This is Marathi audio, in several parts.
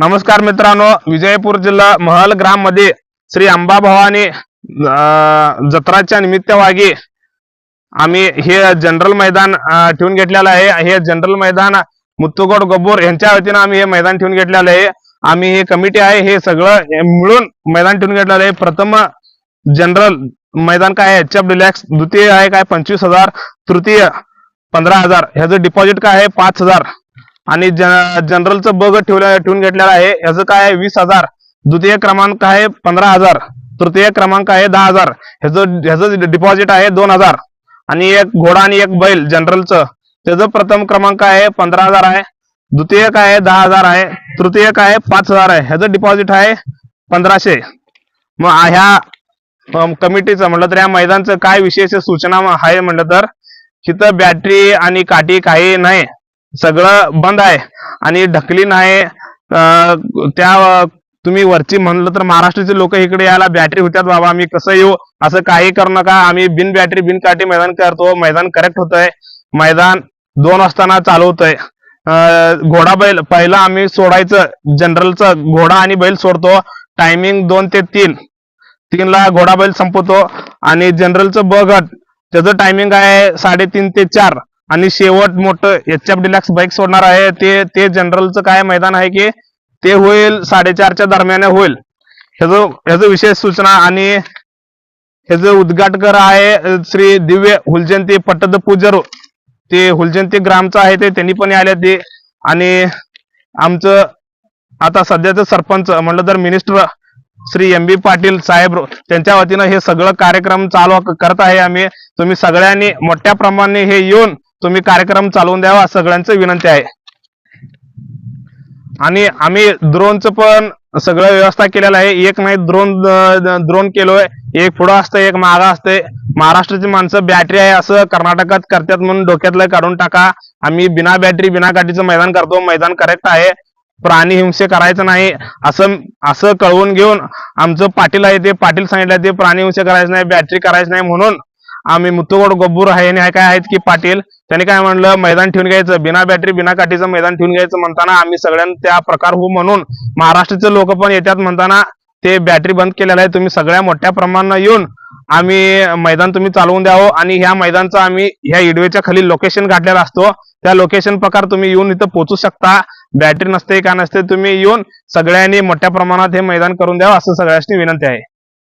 नमस्कार मित्रांनो विजयपूर जिल्हा महल ग्राममध्ये श्री अंबा भवानी जत्राच्या निमित्तवागी आम्ही हे जनरल मैदान ठेवून घेतलेलं आहे. हे जनरल मैदान मुत्तुगोड गब्बूर यांच्या वतीनं आम्ही हे मैदान ठेवून घेतलेलं आहे. आम्ही हे कमिटी आहे हे सगळं मिळून मैदान ठेवून घेतलेलं आहे. प्रथम जनरल मैदान काय आहे? एच एफ डिलॅक्स द्वितीय आहे काय? पंचवीस हजार तृतीय पंधरा हजार. ह्याचं डिपॉझिट काय आहे? पाच हजार. आणि जन- जनरलचं बग ठेवलं ठेवून घेतलेलं आहे. ह्याचं काय आहे? वीस हजार. द्वितीय क्रमांक आहे पंधरा हजार. तृतीय क्रमांक आहे दहा हजार. ह्याचं ह्याचं डिपॉझिट आहे दोन हजार. आणि एक घोडा आणि एक बैल जनरलचं त्याचं प्रथम क्रमांक आहे पंधरा हजार आहे. द्वितीय काय आहे? दहा हजार आहे. तृतीय काय आहे? पाच हजार आहे. ह्याचं डिपॉझिट आहे पंधराशे. मग ह्या कमिटीचं म्हटलं तर या मैदानचं काय विशेष सूचना आहे म्हटलं तर तिथं बॅटरी आणि काठी काही नाही. सगळं बंद आहे आणि ढकली नाही. त्या तुम्ही वरची म्हणलं तर महाराष्ट्राचे लोक इकडे यायला बॅटरी होत्यात बाबा आम्ही कसं येऊ? असं काही करू नका. आम्ही बिन बॅटरी बिन काठी मैदान करतो. मैदान करेक्ट होतंय. मैदान दोन वाजताना चालवतोय घोडा बैल पहिला आम्ही सोडायचं. जनरलचं घोडा आणि बैल सोडतो. टायमिंग दोन ते तीन. तीनला घोडा बैल संपवतो आणि जनरलचं ब गट त्याचं टायमिंग आहे साडेतीन ते चार. आणि शेवट मोठं एच एफ डिलॅक्स बाईक सोडणार आहे. ते ते जनरलचं काय मैदान आहे की ते होईल साडेचारच्या दरम्यान होईल. ह्याचं ह्याचं विशेष सूचना आणि ह्याचं उद्घाटकर आहे श्री दिव्य हुलजयंती पट्टद पूजर ते हुलजयंती ग्रामचं आहे ते त्यांनी पण आले ते आणि आमचं आता सध्याचं सरपंच म्हणलं तर minister Shri M B Patil साहेब त्यांच्या वतीनं हे सगळं कार्यक्रम चालू करत आहे आम्ही. तुम्ही सगळ्यांनी मोठ्या प्रमाणे हे येऊन तुम्ही कार्यक्रम चालवून द्यावा सगळ्यांचं विनंती आहे. आणि आम्ही ड्रोनचं पण सगळं व्यवस्था केलेलं आहे. एक नाही ड्रोन ड्रोन केलोय. एक पुढं असतं एक मागा असतंय. महाराष्ट्राची माणसं बॅटरी आहे असं कर्नाटकात करतात म्हणून डोक्यातलं काढून टाका. आम्ही बिना बॅटरी बिना काठीचं मैदान करतो. मैदान करेक्ट आहे. प्राणी हिंसे करायचं नाही. असं असं कळवून घेऊन आमचं पाटील आहे ते पाटील सांगितलं ते प्राणी हिंसे करायचं नाही बॅटरी करायचं नाही म्हणून आम्ही मुत्तुगोड गब्बूर आहे आणि काय आहेत की पाटील? त्यांनी काय म्हणलं? मैदान ठेवून घ्यायचं. बिना बॅटरी बिना काठीचं मैदान ठेवून घ्यायचं म्हणताना आम्ही सगळ्यांना त्या प्रकार होऊ म्हणून महाराष्ट्राचे लोक पण येतात म्हणताना ते बॅटरी बंद केलेलं आहे. तुम्ही सगळ्या मोठ्या प्रमाणात येऊन आम्ही मैदान तुम्ही चालवून द्यावं आणि ह्या मैदानचं आम्ही ह्या इडवेच्या खाली लोकेशन काढलेलं असतो. त्या लोकेशन प्रकार तुम्ही येऊन इथं पोहोचू शकता. बॅटरी नसते का नसते तुम्ही येऊन सगळ्यांनी मोठ्या प्रमाणात हे मैदान करून द्यावं असं सगळ्यांनी विनंती आहे.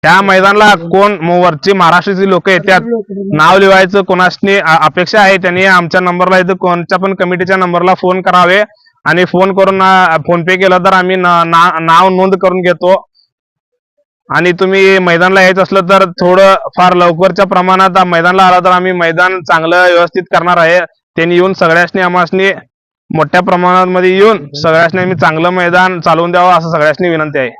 त्या मैदानाला कोण वरची महाराष्ट्राची लोक येतात नाव लिवायचं कोणाशी अपेक्षा आहे? त्यांनी आमच्या नंबरला इथं कोणत्या पण कमिटीच्या नंबरला फोन करावे आणि फोन करून फोन पे केलं तर आम्ही नाव नोंद करून घेतो. आणि तुम्ही मैदानला यायचं असलं तर थोडं फार लवकरच्या प्रमाणात मैदानला आला तर आम्ही मैदान चांगलं व्यवस्थित करणार आहे. त्यांनी येऊन सगळ्यासनी आम्हासनी मोठ्या प्रमाणात मध्ये येऊन सगळ्यासनी आम्ही चांगलं मैदान चालवून द्यावं असं सगळ्यासनी विनंती आहे.